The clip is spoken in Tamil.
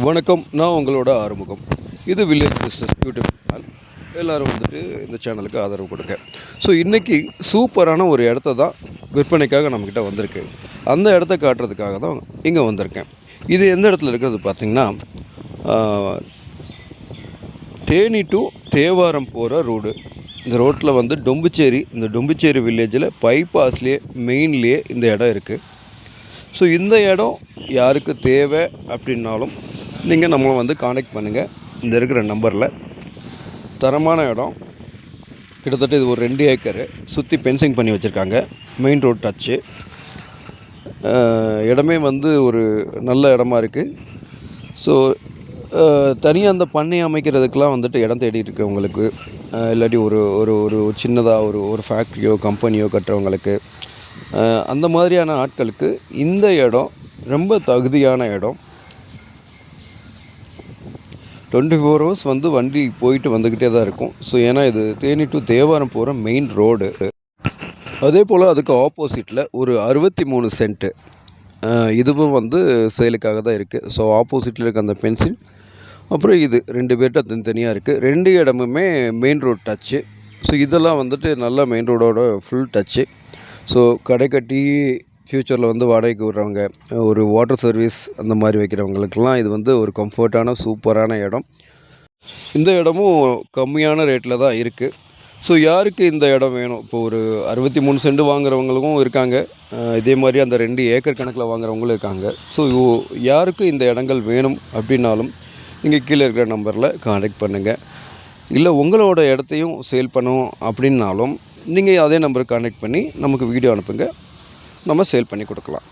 வணக்கம் நான் உங்களோட ஆறுமுகம். இது வில்லேஜ் பிஸ்னஸ் யூடியூப் சேனல் எல்லோரும் வந்துட்டு இந்த சேனலுக்கு ஆதரவு கொடுங்க. ஸோ இன்றைக்கி சூப்பரான ஒரு இடத்த தான் விற்பனைக்காக நம்மக்கிட்ட வந்திருக்கு. அந்த இடத்த காட்டுறதுக்காக தான் இங்கே வந்திருக்கேன். இது எந்த இடத்துல இருக்கிறது பார்த்திங்கன்னா தேனி டு தேவாரம் போகிற ரோடு இந்த ரோட்டில் வந்து டொம்புச்சேரி இந்த டொம்புச்சேரி வில்லேஜில் பைபாஸ்லேயே மெயின்லேயே இந்த இடம் இருக்குது ஸோ இந்த இடம் யாருக்கு தேவை அப்படின்னாலும் நீங்கள் நம்மளை வந்து காண்டாக்ட் பண்ணுங்கள் இந்த இருக்கிற நம்பரில் தரமான இடம். கிட்டத்தட்ட இது ஒரு ரெண்டு ஏக்கரு சுற்றி பென்சிங் பண்ணி வச்சுருக்காங்க. மெயின் ரோட் டச்சு இடமே வந்து ஒரு நல்ல இடமா இருக்குது ஸோ தனியாக அந்த பண்ணை அமைக்கிறதுக்கெலாம் வந்துட்டு இடம் தேடிட்டு இருக்கவங்களுக்கு இல்லாட்டி ஒரு ஒரு ஒரு சின்னதாக ஒரு ஒரு ஃபேக்ட்ரியோ கம்பெனியோ கட்டுறவங்களுக்கு. அந்த மாதிரியான ஆட்களுக்கு இந்த இடம் ரொம்ப தகுதியான இடம். டுவெண்ட்டி ஃபோர் ஹவர்ஸ் வந்து வண்டி போயிட்டு வந்துக்கிட்டே தான் இருக்கும். ஸோ ஏன்னா இது தேனி டு தேவாரம் போகிற மெயின் ரோடு அதே போல் அதுக்கு ஆப்போசிட்டில் ஒரு அறுபத்தி மூணு சென்ட்டு இதுவும் வந்து சேலுக்காக தான் இருக்குது ஸோ ஆப்போசிட்டில் இருக்க அந்த பென்சில் அப்புறம் இது ரெண்டு பேர்கிட்ட தனித்தனியாக இருக்குது ரெண்டு இடமுமே மெயின் ரோட் டச்சு ஸோ இதெல்லாம் வந்துட்டு நல்ல மெயின் ரோடோட ஃபுல் டச்சு ஸோ கடை கட்டி ஃப்யூச்சரில் வந்து வாடகைக்கு விடுறவங்க ஒரு வாட்டர் சர்வீஸ் அந்த மாதிரி வைக்கிறவங்களுக்கெல்லாம் இது வந்து ஒரு கம்ஃபர்ட்டான சூப்பரான இடம். இந்த இடமும் கம்மியான ரேட்டில் தான் இருக்குது ஸோ யாருக்கு இந்த இடம் வேணும்? இப்போ ஒரு அறுபத்தி மூணு சென்ட் வாங்குறவங்களுக்கும் இருக்காங்க. இதே மாதிரி அந்த ரெண்டு ஏக்கர் கணக்கில் வாங்குறவங்களும் இருக்காங்க. ஸோ யாருக்கு இந்த இடங்கள் வேணும் அப்படின்னாலும் நீங்கள் கீழே இருக்கிற நம்பரில் காண்டாக்ட் பண்ணுங்கள் இல்லை உங்களோட இடத்தையும் சேல் பண்ணணும் அப்படின்னாலும் நீங்கள் அதே நம்பருக்கு காண்டாக்ட் பண்ணி நமக்கு வீடியோ அனுப்புங்க. நம்ம சேல் பண்ணி கொடுக்கலாம்.